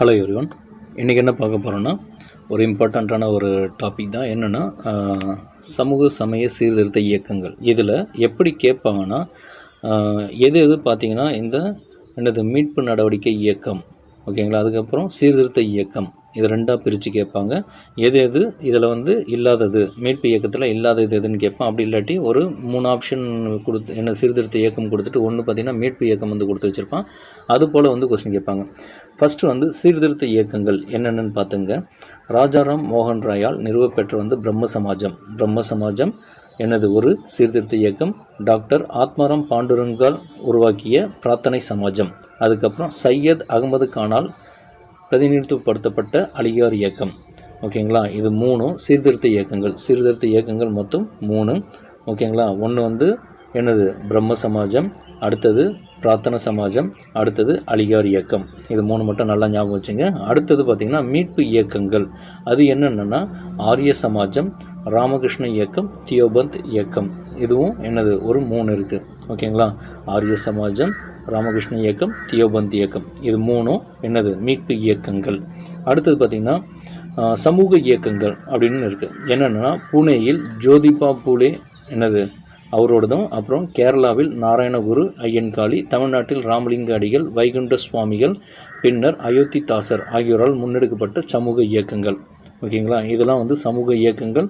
Hello everyone இன்றைக்கி என்ன பார்க்க போகிறோன்னா ஒரு இம்பார்ட்டண்ட்டான ஒரு டாபிக் தான். என்னென்னா சமூக சமய சீர்திருத்த இயக்கங்கள். இதில் எப்படி கேட்பாங்கன்னா எது எது பார்த்தீங்கன்னா இந்த என்னது மீட்பு நடவடிக்கை இயக்கம் ஓகேங்களா? அதுக்கப்புறம் சீர்திருத்த இயக்கம். இது ரெண்டாக பிரித்து கேட்பாங்க. எது எது? இதில் வந்து இல்லாதது. மீட்பு இயக்கத்தில் இல்லாதது எதுன்னு கேட்பான் அப்படி இல்லாட்டி ஒரு மூணு ஆப்ஷன் கொடுத்து என்ன சீர்திருத்த இயக்கம் கொடுத்துட்டு ஒன்று பார்த்தீங்கன்னா மீட்பு இயக்கம் வந்து கொடுத்து வச்சுருப்பான். அது போல் வந்து கொஸ்டின் கேட்பாங்க. ஃபஸ்ட்டு வந்து சீர்திருத்த இயக்கங்கள் என்னென்னு பார்த்துங்க ராஜாராம் மோகன் ராயால் நிறுவப்பெற்ற வந்து பிரம்ம சமாஜம். பிரம்ம சமாஜம் எனது ஒரு சீர்திருத்த இயக்கம் டாக்டர் ஆத்மாராம் பாண்டுரங்கால் உருவாக்கிய பிரார்த்தனை சமாஜம். அதுக்கப்புறம் சையத் அகமது கானால் பிரதிநிதித்துவப்படுத்தப்பட்ட அலிகார் இயக்கம். ஓகேங்களா? இது மூணும் சீர்திருத்த இயக்கங்கள். சீர்திருத்த இயக்கங்கள் மொத்தம் மூணு. ஓகேங்களா? ஒன்று வந்து என்னது? பிரம்ம சமாஜம் அடுத்தது பிரார்த்தன சமாஜம் அடுத்தது அலிகார் இயக்கம். இது மூணு மட்டும் நல்லா ஞாபகம் வச்சுங்க. அடுத்தது பார்த்திங்கன்னா மீட்பு இயக்கங்கள். அது என்னென்னா ஆரிய சமாஜம் ராமகிருஷ்ண இயக்கம் தியோபந்த் இயக்கம். இதுவும் என்னது? ஒரு மூணு இருக்குது ஓகேங்களா? ஆரிய சமாஜம் ராமகிருஷ்ண இயக்கம் தியோபந்த் இயக்கம். இது மூணும் என்னது? மீட்பு இயக்கங்கள். அடுத்தது பார்த்திங்கன்னா சமூக இயக்கங்கள் அப்படின்னு இருக்குது என்னென்னா புனேயில் ஜோதிபா பூலே என்னது? அவரோடதும் அப்புறம் கேரளாவில் நாராயணகுரு ஐயன்காளி தமிழ்நாட்டில் ராமலிங்க அடிகள் வைகுண்ட சுவாமிகள் பின்னர் அயோத்தி தாசர் ஆகியோரால் முன்னெடுக்கப்பட்ட சமூக இயக்கங்கள். ஓகேங்களா? இதெல்லாம் வந்து சமூக இயக்கங்கள்.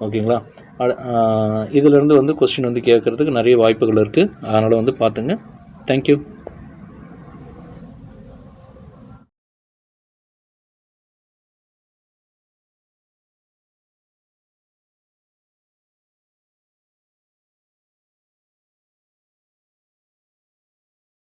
ஓகேங்களா? அட- இதிலிருந்து வந்து கொஸ்டின் வந்து கேட்குறதுக்கு நிறைய வாய்ப்புகள் இருக்குது அதனால் வந்து பார்த்துங்க. தேங்க்யூ